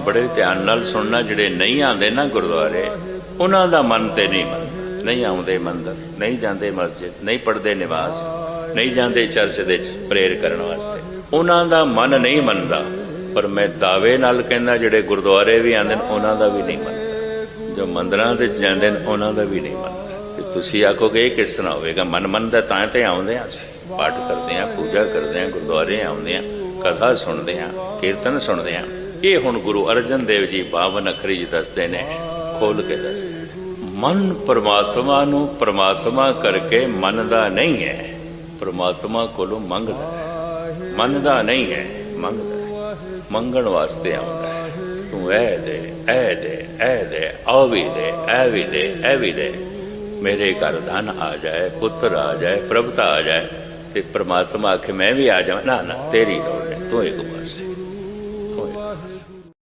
ਬੜੇ ਧਿਆਨ ਨਾਲ ਸੁਣਨਾ, ਜਿਹੜੇ ਨਹੀਂ ਆਉਂਦੇ ਨਾ ਗੁਰਦੁਆਰੇ, ਉਹਨਾਂ ਦਾ ਮਨ ਤੇ ਨਹੀਂ ਮੰਨਦਾ। ਨਹੀਂ ਆਉਂਦੇ ਮੰਦਰ, ਨਹੀਂ ਜਾਂਦੇ ਮਸਜਿਦ, ਨਹੀਂ ਪੜਦੇ ਨਿਵਾਸ, ਨਹੀਂ ਜਾਂਦੇ ਚਰਚ ਦੇ ਵਿੱਚ ਪ੍ਰੇਰ ਕਰਨ ਵਾਸਤੇ। ਉਹਨਾਂ ਦਾ ਮਨ ਨਹੀਂ ਮੰਨਦਾ, ਪਰ ਮੈਂ ਦਾਅਵੇ ਨਾਲ ਕਹਿੰਦਾ, ਜਿਹੜੇ ਗੁਰਦੁਆਰੇ ਵੀ ਆਉਂਦੇ ਨੇ, ਉਹਨਾਂ ਦਾ ਵੀ ਨਹੀਂ ਮੰਨਦਾ। ਜੋ ਮੰਦਰਾਂ ਦੇ ਜਾਂਦੇ ਨੇ, ਉਹਨਾਂ ਦਾ ਵੀ ਨਹੀਂ ਮੰਨਦਾ। ਤੇ ਤੁਸੀਂ ਆਖੋਗੇ, ਇਹ ਕਿਸ ਤਰ੍ਹਾਂ ਹੋਵੇਗਾ? ਮਨ ਮੰਨਦਾ ਤਾਂ ਤੇ ਆਉਂਦੇ ਹਾਂ ਅਸੀਂ। ਪਾਠ ਕਰਦੇ ਹਾਂ, ਪੂਜਾ ਕਰਦੇ ਹਾਂ, ਗੁਰਦੁਆਰੇ ਆਉਂਦੇ ਹਾਂ, ਕਥਾ ਸੁਣਦੇ ਹਾਂ, ਕੀਰਤਨ ਸੁਣਦੇ ਹਾਂ। ਇਹ ਹੁਣ ਗੁਰੂ ਅਰਜਨ ਦੇਵ ਜੀ 52 ਅਖਰੀ ਜੀ ਦੱਸਦੇ ਨੇ, ਖੋਲ ਕੇ ਦੱਸਦੇ ਨੇ ਮਨ ਪਰਮਾਤਮਾ ਨੂੰ ਪਰਮਾਤਮਾ ਕਰਕੇ ਮੰਨਦਾ ਨਹੀਂ ਹੈ, ਪਰਮਾਤਮਾ ਕੋਲੋਂ ਮੰਗਦਾ ਹੈ। ਮੰਨਦਾ ਨਹੀਂ ਹੈ, ਮੰਗਦਾ ਹੈ। ਮੰਗਣ ਵਾਸਤੇ ਆਉਂਦਾ ਹੈ। ਤੂੰ ਐ ਦੇ ਐ ਦੇ ਐ ਦੇ, ਆ ਵੀ ਦੇ, ਐ ਵੀ ਦੇ, ਐ ਵੀ ਦੇ। ਮੇਰੇ ਘਰ ਧਨ ਆ ਜਾਏ, ਪੁੱਤਰ ਆ ਜਾਏ, ਪ੍ਰਭਤਾ ਆ ਜਾਏ ਤੇ ਪ੍ਰਮਾਤਮਾ ਆਖੇ, ਮੈਂ ਵੀ ਆ ਜਾਵਾਂ। ਨਾ ਨਾ, ਤੇਰੀ ਲੋੜ ਨਹੀਂ ਤੂੰ ਇੱਕ ਪਾਸੇ। ਵਾਹਿਗੁਰੂ